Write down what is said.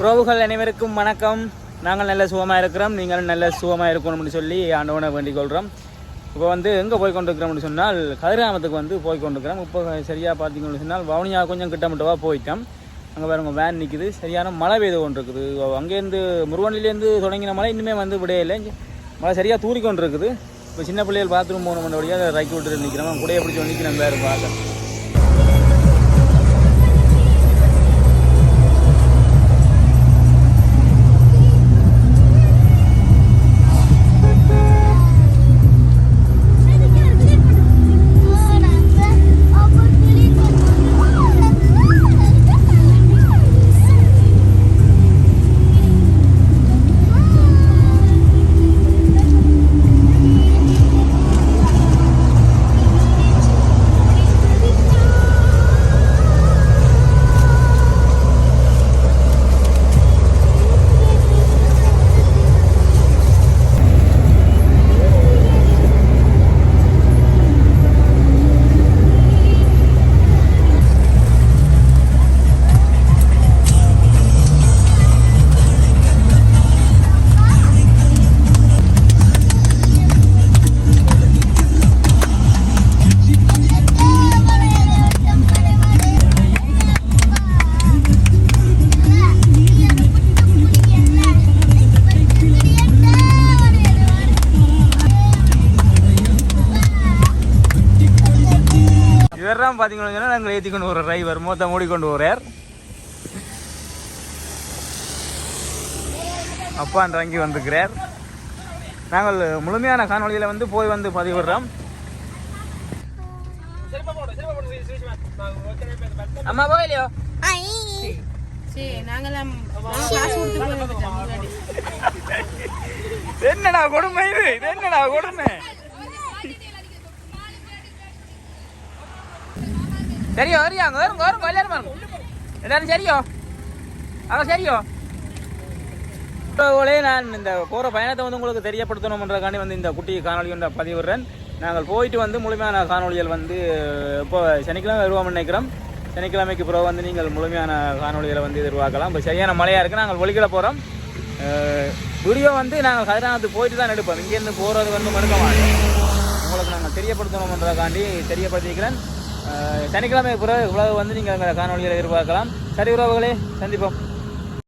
உறவுகள் அனைவருக்கும் வணக்கம். நாங்கள் நல்ல சுகமாக இருக்கிறோம். நீங்களும் நல்ல சுகமாக இருக்கணும்னு சொல்லி ஆண்டவனை வேண்டிக் கொள்கிறோம் இப்போ வந்து எங்கே போய் கொண்டிருக்கிறோம்னு சொன்னால் கதிராமத்துக்கு வந்து போய் கொண்டிருக்கிறோம். இப்போ சரியாக பார்த்தீங்கன்னு சொன்னால் வவுனியா கொஞ்சம் கிட்டமிட்டவா போயிட்டோம். அங்கே பாருங்க வேன் நிற்குது சரியான மழை பெய்து கொண்டு இருக்குது அங்கேருந்து முருகனிலேருந்து தொடங்கின மழை இன்னுமே வந்து விடையில மழை சரியாக தூறி இருக்குது இப்போ சின்ன பிள்ளைகள் பாத்ரூம் போகணும் வழியாக ரைக்கி விட்டுட்டு நிற்கிறோம். கூடையை பிடிச்சி நிற்கிறோம் வேறு பார்க்க இவர்தான் பார்த்தீங்கன்னா நாங்கள் ஏற்றி கொண்டு வர டிரைவர் மொத்தம் மூடிக்கொண்டு வரார் அப்பான் இறங்கி வந்திருக்கிறார். நாங்கள் முழுமையான காணொளியில் வந்து போய் வந்து பதிவிடுறோம் அம்மா போகலையோ. என்னடா கொடுமை இது என்னடா கொடுமை? சரியோ சரியோ அங்கே வரும் வரும் எல்லாரும் வரும் எல்லாரும் சரியோ அங்கே சரியோ இப்போவே நான் இந்த போகிற பயணத்தை வந்து உங்களுக்கு தெரியப்படுத்தணுன்றக்காண்டி வந்து இந்த குட்டி காணொலி ஒன்றை பதிவிடுறேன் நாங்கள் போயிட்டு வந்து முழுமையான காணொலிகள் வந்து இப்போ சனிக்கிழமை வருவோம்னு நினைக்கிறோம் சனிக்கிழமைக்கு பிறகு வந்து நீங்கள் முழுமையான காணொளிகளை வந்து எதிர்பார்க்கலாம் இப்போ சரியான மழையாக இருக்குது நாங்கள் ஒழிக்கிட போகிறோம் வீடியோ வந்து நாங்கள் கதிரானத்துக்கு போயிட்டு தான் எடுப்போம் இங்கேருந்து போகிறது வந்து மறுக்க மாட்டோம் உங்களுக்கு நாங்கள் தெரியப்படுத்தணும்ன்றதுக்காண்டி தெரியப்படுத்திக்கிறேன் சனிக்கிழமை பிறகு உலக வந்து நீங்கள் அந்த காணொலிகளை எதிர்பார்க்கலாம். சரி உறவுகளே சந்திப்போம்.